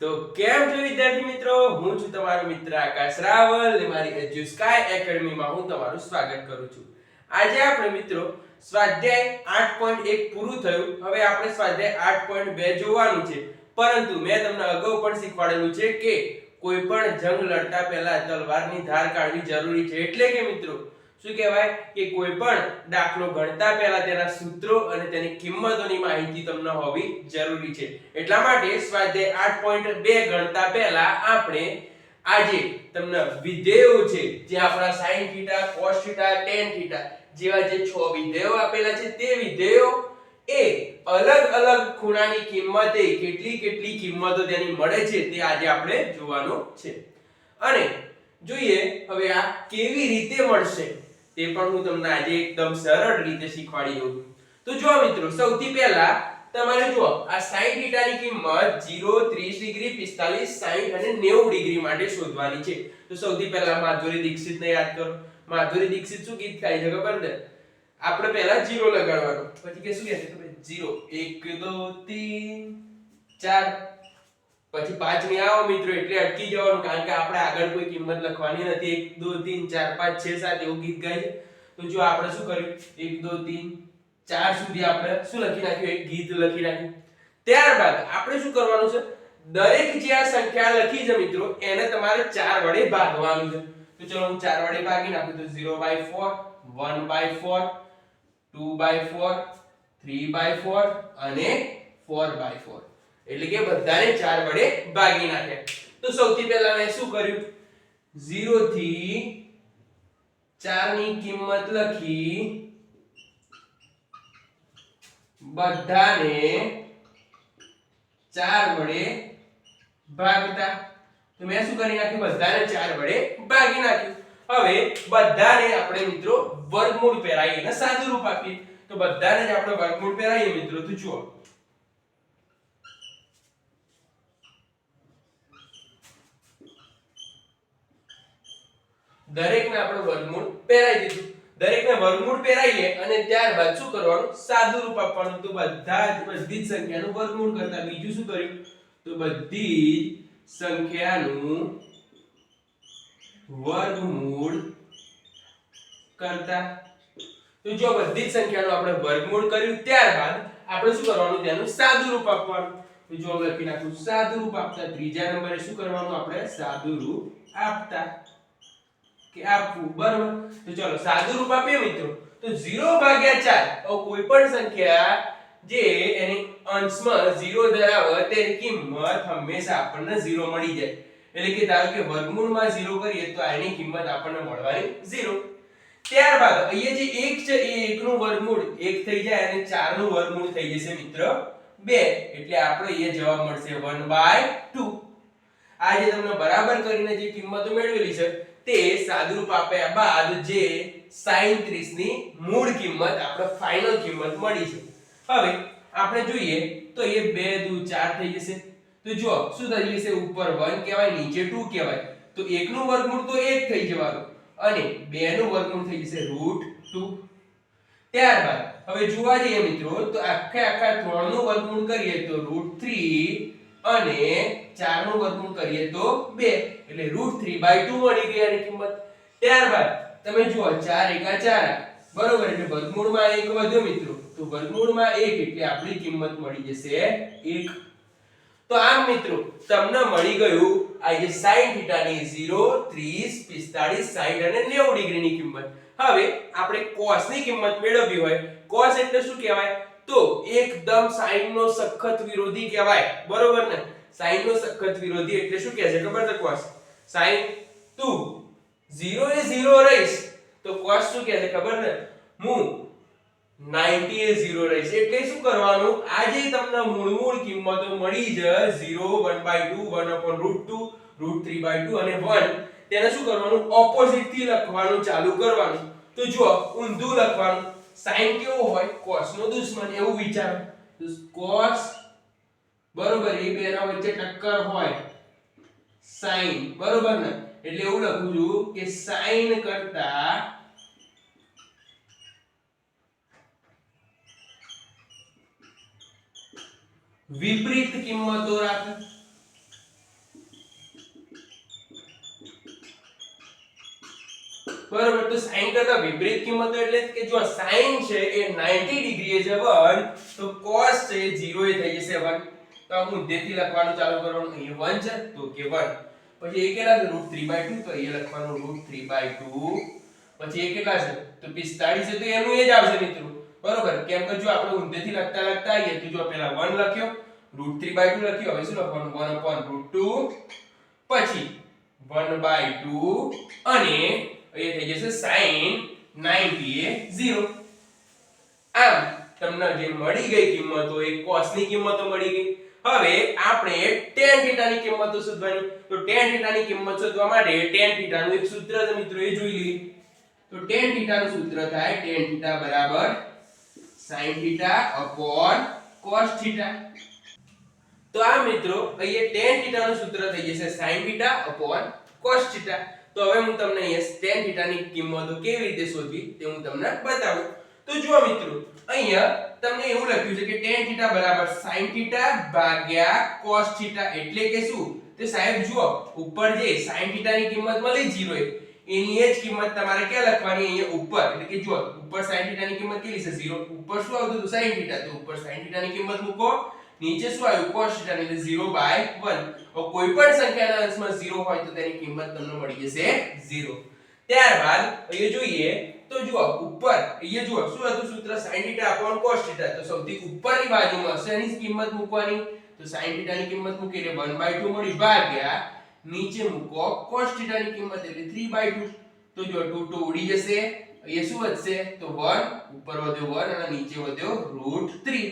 તો કેમ છો વિદ્યાર્થી મિત્રો? હું છું તમારો મિત્ર આકાશ રાવલ ને મારી એજ્યુ સ્કાય એકેડમીમાં હું તમારું સ્વાગત કરું છું. આજે આપણે મિત્રો સ્વાધ્યાય 8.1 પૂરું થયું. હવે આપણે સ્વાધ્યાય 8.2 જોવાનું છે. પરંતુ મેં તમને અગાઉ પણ શીખવાડેલું છે કે કોઈ પણ જંગ લડતા પહેલા તલવારની ધાર કાઢવી જરૂરી છે. એટલે કે મિત્રો શું કહેવાય? કે કોઈ પણ દાખલો ગણતા પહેલા તેના સૂત્રો અને તેની કિંમતોની માહિતી તમને હોવી જરૂરી છે. એટલા માટે સ્વાધ્યાય 8.2 ગણતા પહેલા આપણે આજે તમને વિધેયો છે, જે આપણા sin θ cos θ tan θ જેવા જે છ વિધેયો આપેલા છે, તે વિધેયો એ અલગ અલગ ખૂણાની કિંમતે કેટલી કેટલી કિંમતો તેની મળે છે, તે આજે આપણે જોવાનું છે. અને જોઈએ હવે આ કેવી રીતે મળશે. તે પણ હું તમને આજે એકદમ સરળ રીતે શીખવાડી દઉં તો જો મિત્રો, સૌથી પહેલા તમારે જુઓ, આ sin થીટાની કિંમત 0 30 ડિગ્રી 45 60 અને 90 ડિગ્રી માટે શોધવાની છે. તો સૌથી પહેલા માધુરી દીક્ષિતને યાદ કરો. માધુરી દીક્ષિત શું ગીત ગાય છે ખબર ને? આપણે પહેલા 0 લગાડવાનો. પછી કે શું કહે છે ખબર? 0 1 2 3 4 પછી પાંચમી આવો મિત્રો, એટલે અટકી જવાનું, કારણ કે આપણે આગળ કોઈ કિંમત લખવાની નથી. એક, દો, તીન, ચાર, પાંચ, છ, સાત એવું ગીત ગાય તો જો આપણે શું કર્યું? એક, દો, તીન, ચાર સુધી આપણે શું લખી નાખ્યું? એક ગીત લખી નાખ્યું. ત્યારબાદ આપણે શું કરવાનું છે? દરેક જે આ સંખ્યા લખી છે મિત્રો, એને તમારે ચાર વડે ભાગવાનું છે. તો ચલો હું ચાર વડે ભાગી નાખું તો zero by 4 1 by 4 2 by 4 3 by four અને ફોર બાય 4 એટલે કે બધાને ચાર વડે ભાગી નાખ્યા તો સૌથી પહેલા મેં શું કર્યું? 0 થી 4 ની કિંમત લખી બધાને ચાર વડે ભાગતા. તો મેં શું કરી નાખ્યું? બધાને ચાર વડે ભાગી નાખ્યું. હવે બધાને આપણે મિત્રો વર્ગમૂળ પહેરાવીએ. અને સાદું રૂપ આપીએ. તો બધાને જ આપણે વર્ગમૂળ પહેરાવીએ મિત્રો. તો જુઓ. દરેકને આપણે વર્ગમૂળ પહેરાવી દીધું. દરેકને વર્ગમૂળ પહેરાવીએ અને ત્યારબાદ શું કરવાનું? સાદું રૂપ આપવાનું. તો બધા જ બધી જ સંખ્યાનું વર્ગમૂળ કરતા બીજું શું કર્યું? તો બધી જ સંખ્યાનું વર્ગમૂળ કરતા. તો જો બધી જ સંખ્યાનું આપણે વર્ગમૂળ કર્યું, ત્યારબાદ આપણે શું કરવાનું? તેનું સાદું રૂપ આપવાનું. તો જો લખી નાખું, સાદું રૂપ આપતા ત્રીજા નંબરે શું કરવાનું? આપણે સાદું રૂપ આપતા. કે આપવું બરાબર? તો ચલો, સાદું રૂપ આપીએ મિત્રો. તો 0 ભાગ્યા 4 હવે કોઈ પણ સંખ્યા જે એની અંશમાં 0 ધરાવે તેની કિંમત હંમેશા આપણને 0 મળી જાય. એટલે કે ધારો કે વર્ગમૂળમાં 0 કરીએ તો આની કિંમત આપણને મળવાની 0 ત્યારબાદ, અહીંયા જે 1 છે, એ 1 નું વર્ગમૂળ 1 થઈ જાય અને 4 નું વર્ગમૂળ થઈ જશે મિત્ર 2 એટલે આપણે અહીંયા જવાબ મળશે 1/2 આ જે તમને બરાબર કરીને જે કિંમતો મેળવેલી છે તે સાદુરૂપ આપ્યા બાદ જે sin 30 ની મૂળ કિંમત, આપણે ફાઇનલ કિંમત મળી છે. હવે આપણે જોઈએ તો એ 2 દુ 4 થઈ જશે. તો જો શું થઈ જશે? ઉપર 1 કહેવાય, નીચે 2 કહેવાય. તો 1 નું વર્ગમૂળ તો 1 થઈ જવાનું. અને 2 નું વર્ગમૂળ થઈ જશે √2 ત્યારબાદ, હવે જોવા જઈએ મિત્રો, તો આખે આખા 3 નું વર્ગમૂળ કરીએ તો √3 અને 4 નું વર્ગમૂળ કરીએ તો 2 એટલે √3/2 મળી ગઈ આની કિંમત. ત્યારબાદ તમે જુઓ 4 એકા 4 બરોબર, એટલે વર્ગમૂળમાં 1 વધ્યો મિત્રો. તો વર્ગમૂળમાં 1 એટલે આપણી કિંમત મળી જશે 1 તો આમ મિત્રો, તમને મળી ગયું આ જે sin થીટાની 0 30 45 60 અને 90 ડિગ્રીની કિંમત. હવે આપણે cos ની કિંમત મેળવવી હોય. cos એટલે શું કહેવાય? તો એકદમ sin નો સખત વિરોધી કહેવાય. બરોબર ને? Sin નો સખત વિરોધી એટલે શું કહે છે? ખબર છે cos sin 2 0 એ 0 રહીશ. તો cos શું કહે છે? ખબર ને હું 90 એ 0 રહીશ. એટલે શું કરવાનું? આ જે તમને મૂળ મૂળ કિંમતો મળી છે 0 1/2 1/√2 √3/2 અને 1 તેને શું કરવાનું? ઓપોઝિટથી લખવાનું, ચાલુ કરવાનું. તો જો ઊંધું લખવાનું. sin કેવો હોય? cos નો દુશ્મન. એવું વિચારો. cos બરોબર, એ બેના વચ્ચે ટક્કર હોય. સાઈન, બરોબર ને? એટલે એવું લખું છું કે સાઈન કરતા વિપરીત કિંમતો રાખે. બરોબર, તો sin કરતા વિપરીત કિંમતો એટલે કે જો sin છે એ નાઇન્ટી 90 એ છે 1 તો cos છે જીરો એ થઈ જશે 1 તો હું મુદ્દેથી લખવાનું ચાલુ કરવાનું અહીં 1 છે, તો કે 1 પછી એ કેટલા છે? √3/2 તો અહીંયા લખવાનું √3/2 પછી એ કેટલા છે? તો 45 છે, તો એનું એ જ આવશે મિત્રો. બરોબર? કેમ કે જો આપણે ઊંધેથી લખતા લખતા આવીએ, તો જો પહેલા 1 લખ્યો √3/2 લખ્યો, હવે શું લખવાનું? 1/√2 પછી 1/2 અને એ થઈ જશે sin 90 એ 0 આમ, તમને જે મળી ગઈ કિંમતો, એ cos ની કિંમતો મળી ગઈ. હવે આપણે tan θ ની કિંમતો શોધવાની તો tan θ ની કિંમત શોધવા માટે tan θ નું એક સૂત્ર છે મિત્રો એ જોઈ લઈએ તો tan θ નું સૂત્ર થાય tan θ બરાબર sin θ upon cos θ તો આ મિત્રો અહીંયા tan θ નું સૂત્ર થઈ જશે sin θ upon cos θ તો હવે હું તમને અહીંયા tan θ ની કિંમતો કેવી રીતે શોધવી તે હું તમને બતાવું તો જુઓ મિત્રો અહીંયા તમને એવું લખ્યું છે કે tan θ બરાબર sin θ ભાગ્યા cos θ એટલે કે શું તે સાહેબ જુઓ ઉપર જે sin θ ની કિંમત મળી 0 એની એ જ કિંમત તમારે ક્યાં લખવાની અહીંયા ઉપર એટલે કે જુઓ ઉપર sin θ ની કિંમત કેટલી છે 0 ઉપર શું આવતું હતું sin θ તો ઉપર sin θ ની કિંમત મૂકો નીચે શું આવ્યું cos θ ની એટલે 0 બાય 1 હવે કોઈ પણ સંખ્યાના અંશમાં 0 હોય તો તેની કિંમત તમને મળી જશે 0 ત્યારબાદ અહીંયા જોઈએ તો જુઓ, ઉપર, અહીંયા જુઓ, શું હતું સૂત્ર? sin થીટા cos થીટા તો સૌથી ઉપરની બાજુમાં શેની કિંમત મૂકવાની. તો sin થીટા ની કિંમત મૂકી 1/2 મળી ભાગ્યા, નીચે મૂકો cos થીટા ની કિંમત, એટલે 3/2 તો જો 2 તો ઉડી જશે. અહીંયા શું વધશે? તો 1 ઉપર વધ્યો 1 અને નીચે વધ્યો √3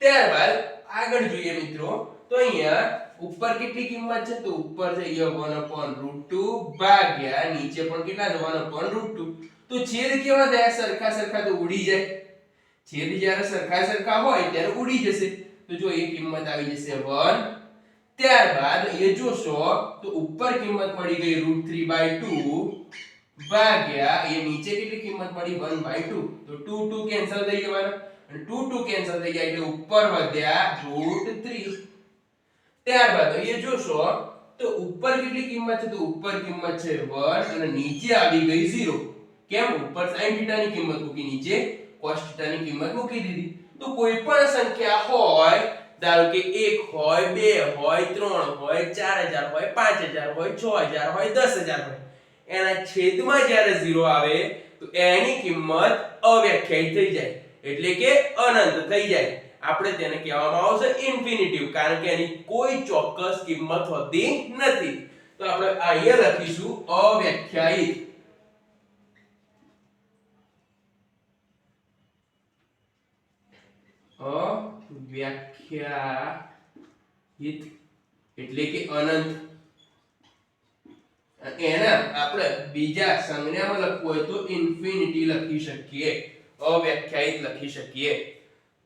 ત્યારબાદ આગળ જોઈએ મિત્રો, તો અહીંયા ઉપર કેટલી કિંમત છે? તો ઉપર છે અહીંયા 1 √2 ભાગ્યા, નીચે પણ કેટલા છે? 1 √2 તો છેદ કેવા થયા સરખા સરખા તો ઉડી જાય. છેદ જ્યારે સરખા સરખા હોય ત્યારે ઉડી જશે. તો જો એ કિંમત આવી જશે 1 ત્યારબાદ એ જોશો તો ઉપર કિંમત મળી ગઈ √3/2 ભાગ્યા એ નીચે કેટલી કિંમત મળી? 1/2 તો 2 2 કેન્સલ થઈ જવાના. અને 2 2 કેન્સલ થઈ જાય એટલે ઉપર વધ્યા √3 ત્યારબાદ અહીંયા જોશો તો ઉપર કેટલી કિંમત છે? તો ઉપર કિંમત છે 1 અને નીચે આવી ગઈ 0 કેમ? ઉપર sin θ ની કિંમત મૂકી, નીચે cos θ ની કિંમત મૂકી દીધી. તો કોઈ પણ સંખ્યા હોય, ધારો કે 1 હોય 2 હોય 3 હોય 4000 હોય 5000 હોય 6000 હોય 10000 હોય. એના છેદમાં જ્યારે 0 આવે, તો એની કિંમત અવ્યાખ્યાયિત થઈ જાય. એટલે કે અનંત થઈ જાય. આપણે તેને કહેવામાં આવશે ઇન્ફિનિટિવ કારણ કે એની કોઈ ચોક્કસ કિંમત હોતી નથી. તો આપણે અહીંયા લખીશું અવ્યાખ્યાયિત. અવ્યાખ્યાયિત એટલે કે અનંત એના આપણે બીજા સંજ્ઞામાં લખવું હોય તો ઇન્ફિનિટી લખી શકીએ અવ્યાખ્યાયિત લખી શકીએ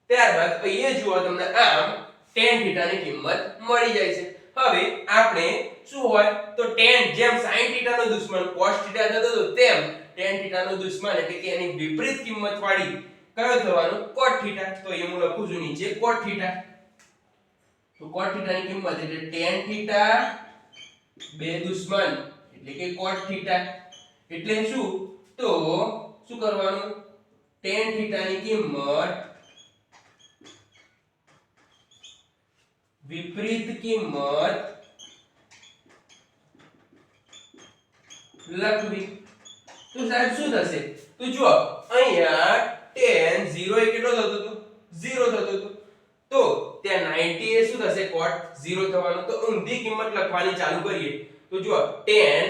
ત્યારબાદ અહીંયા જુઓ તમને આમ tan θ ની કિંમત મળી જાય છે હવે આપણે શું હોય તો tan જેમ sin θ નો દુશ્મન cos θ થતો હતો તેમ tan θ નો દુશ્મન એટલે કે એની વિપરીત કિંમત વાળી કયો થવાનો cot થીટા તો અહીંયા હું લખું છું નીચે cot થીટા તો cot થીટા ની કિંમત એટલે tan થીટા બે દુશ્મન. એટલે કે cot થીટા એટલે શું? તો શું કરવાનું? tan થીટા ની કિંમત વિપરીત કિંમત લખવી. તો સાહેબ શું થશે? તો જુઓ, અહીંયા tan 0 એ કેટલો થતો હતો? 0 થતો હતો. તો ત્યાં 90 એ શું થશે? cot 0 થવાનું. તો ઊંધી કિંમત લખવાની ચાલુ કરીએ. તો જુઓ tan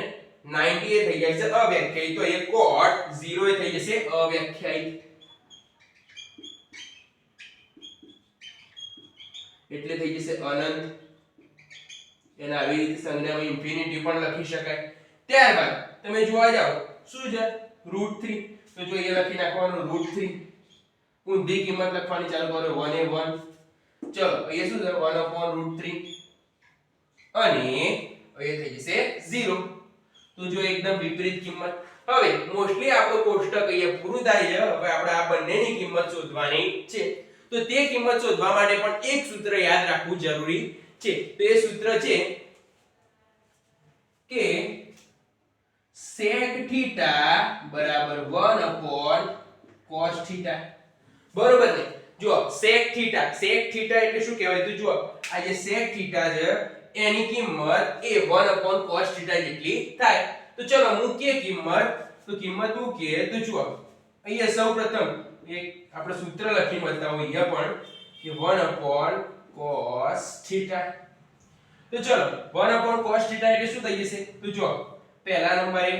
90 એ થઈ જાય છે અવ્યાખ્યાયિત. તો એ cot 0 એ થઈ જશે અવ્યાખ્યાયિત. એટલે થઈ જશે અનંત. એને આવી રીતે સંજ્ઞામાં ઇન્ફિનિટી પણ લખી શકાય. ત્યારબાદ તમે જોવા જાઓ, શું છે? √3 તો જો એ લખી નાખવાનું √3 ઊંધી કિંમત લખવાની ચાલુ કરો 1 એ 1 ચલો, અહીંયા શું છે 1/√3 અને અહીંયા થઈ જશે 0 તો જો એકદમ વિપરીત કિંમત. હવે મોસ્ટલી આપણો કોષ્ટક અહીંયા પૂરું થાય છે. હવે આપણે આ બંનેની કિંમત શોધવાની છે. તો તે કિંમત શોધવા માટે પણ એક સૂત્ર યાદ રાખવું જરૂરી છે. તો એ સૂત્ર છે કે sec થીટા બરાબર 1 upon cos થીટા બરોબર ને? જો sec થીટા sec થીટા એટલે શું કહેવાય? તો જો આ જે sec થીટા છે, એની કિંમત એ 1 upon cos થીટા જેટલી થાય. તો ચલો મૂકીએ કિંમત. તો કિંમત મૂકીએ, તો જુઓ, અહીંયા સૌપ્રથમ એક આપણે સૂત્ર લખી બતાવો અહીંયા પણ કે 1 upon cos થીટા તો ચલો 1 upon cos થીટા એટલે શું થઈ જશે? તો જો પહેલા નંબરે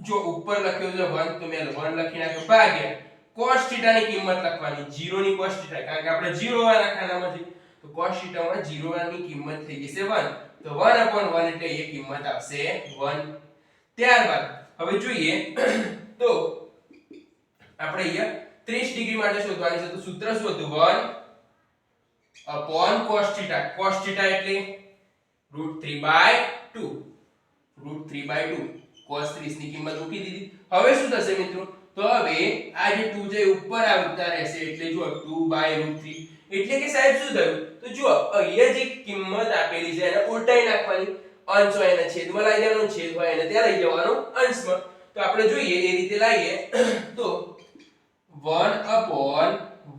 જો ઉપર લખ્યું છે 1 તો મેં 1 લખી નાખ્યો. ભાગ્યા. cos થીટા ની કિંમત લખવાની. 0 ની cos થીટા કારણ કે આપણે 0 વાર ખાનામાં છે તો cos માં 0 ની કિંમત થઈ જશે 1 તો 1 upon 1 એટલે એ કિંમત આવશે 1 ત્યારબાદ, હવે જોઈએ. તો આપણે અહીંયા 30 ડિગ્રી માટે શોધવાની છે. તો સૂત્ર શું હતું 1 upon cos theta. cos theta એટલે √3 2 root 3 by 2 cos 30 ની કિંમત મૂકી દીધી. હવે શું થશે મિત્રો? તો હવે આ જે 2 જે ઉપર આવતા રહેશે, એટલે જો 2 by root 3 એટલે કે સાહેબ શું થયું? તો જો અહીંયા જે કિંમત આપેલી છે, એને ઉલટાઈ નાખવાની. અંશ હોય એને છેદમાં લઈ જવાનો છેદ હોય એને ત્યાં લઈ જવાનો અંશમાં. તો આપણે જોઈએ, એ રીતે લાવીએ તો 1 upon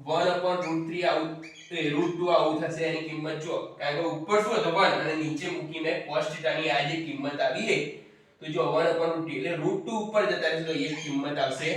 1 upon root 3 આવું તો એ રૂટ 2 આવું થશે, એની કિંમત જો કારણ કે ઉપર શું હતું? 1 અને નીચે મૂકીને મેં cos theta ની આ જે કિંમત આવી તો જો 1 upon root 3 એટલે રૂટ ટુ ઉપર જતા રહેશે, તો એ કિંમત આવશે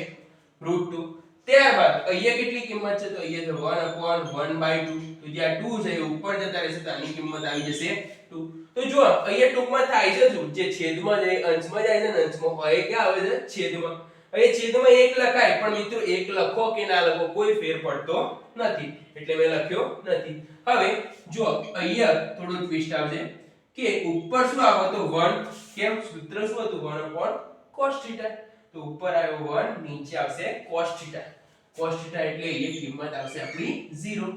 રૂટ 2 ત્યારબાદ, અહીંયા કેટલી કિંમત છે? તો અહીંયા છે 1 upon 1 by 2 તો જે આ 2 છે, એ ઉપર જતા રહેશે, તો આની કિંમત આવી જશે 2 તો જો અહીંયા ટૂંકમાં થાય છે શું? જે છેદમાં જાય, અંશમાં જાય છે ને, અંશમાં હોય ક્યાં આવે છે? છેદમાં. અહીં છેદમાં એક લખાય, પણ મિત્રો, એક લખો કે ના લખો, કોઈ ફેર પડતો નથી. એટલે મેં લખ્યો નથી. હવે જો અહીંયા થોડું ટ્વિસ્ટ આવશે કે ઉપર શું આવે તો 1 કેમ? સૂત્ર શું હતું? 1 upon cos theta. તો ઉપર આવ્યો 1 નીચે આવશે cos theta. cos theta એટલે એ કિંમત આવશે આપણી 0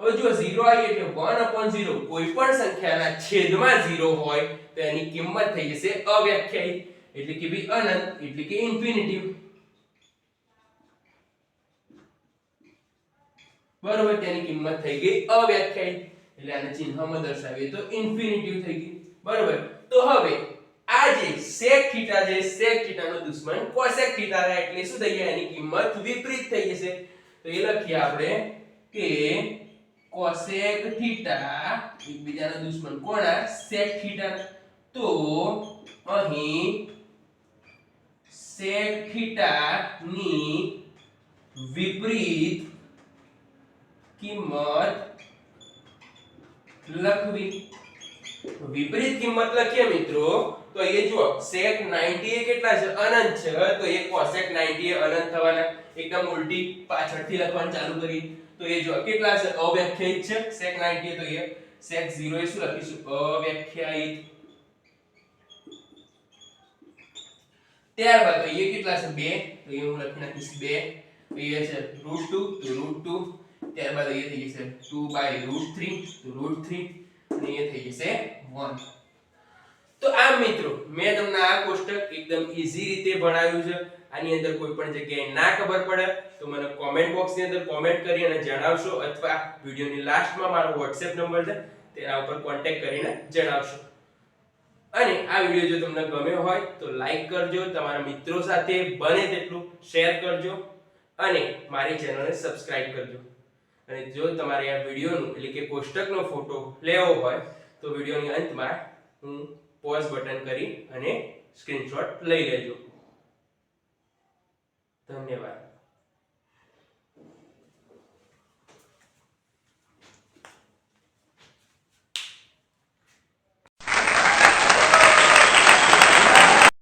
હવે જો 0 આવી એટલે 1 upon 0 કોઈ પણ સંખ્યાના છેદમાં 0 હોય તો એની કિંમત થઈ જશે અવ્યાખ્યાયિત. એટલે કે ભી અનંત, એટલે કે ઇન્ફિનિટિવ બરોબર, તેની કિંમત થઈ ગઈ અવ્યાખ્યાયિત. એટલે આને ચિહ્નમાં દર્શાવીએ તો ઇન્ફિનિટિવ થઈ ગઈ બરોબર, તો હવે આ જે sec θ જે sec θ નો દુશ્મન cosec θ રહે એટલે શું થઈ ગયા? એની કિંમત વિપરીત થઈ જશે. તો એ લખીએ આપણે કે cosec θ એકબીજાનો દુશ્મન કોના sec θ તો અહીં sec θ ની વિપરીત કિંમત લખવી. વિપરીત કિંમત લખીએ મિત્રો, તો એ જુઓ, sec 90 એ કેટલા છે? અનંત છે. તો એ cosec 90 એ અનંત થવાના. એકદમ ઉલટી પાછળથી લખવાનું ચાલુ કરી તો એ જુઓ, કેટલા છે? અવ્યાખ્યાયિત છે. sec 90 તો એ sec 0 એ શું લખીશું? અવ્યાખ્યાયિત. ત્યારબાદ તો કેટલા છે? 2 તો એ હું લખી નાખીશ 2 તો એ છે √2 તો √2 ત્યારબાદ અહીંયા થઈ જશે 2 by √3 તો √3 અને એ થઈ જશે 1 તો આ મિત્રો, મેં તમને આ કોષ્ટક એકદમ ઈઝી રીતે ભણાવ્યું છે. આની અંદર કોઈ પણ જગ્યાએ ના ખબર પડે, તો મને કોમેન્ટ બોક્સની અંદર કોમેન્ટ કરી અને જણાવશો અથવા વિડીયોની લાસ્ટમાં મારો WhatsApp નંબર છે, તેના ઉપર કોન્ટેક્ટ કરીને જણાવશો. અને આ વિડિયો જો તમને ગમ્યો હોય, તો લાઈક કરજો, તમારા મિત્રો સાથે બને તેટલું શેર કરજો, અને મારી ચેનલને સબસ્ક્રાઇબ કરજો. અને જો તમારે આ વિડીયોનું, એટલે કે કોષ્ટકનો ફોટો લેવો હોય, તો વિડીયોની અંતમાં હું પોઝ બટન કરી અને સ્ક્રીનશોટ લઈ લેજો. ધન્યવાદ.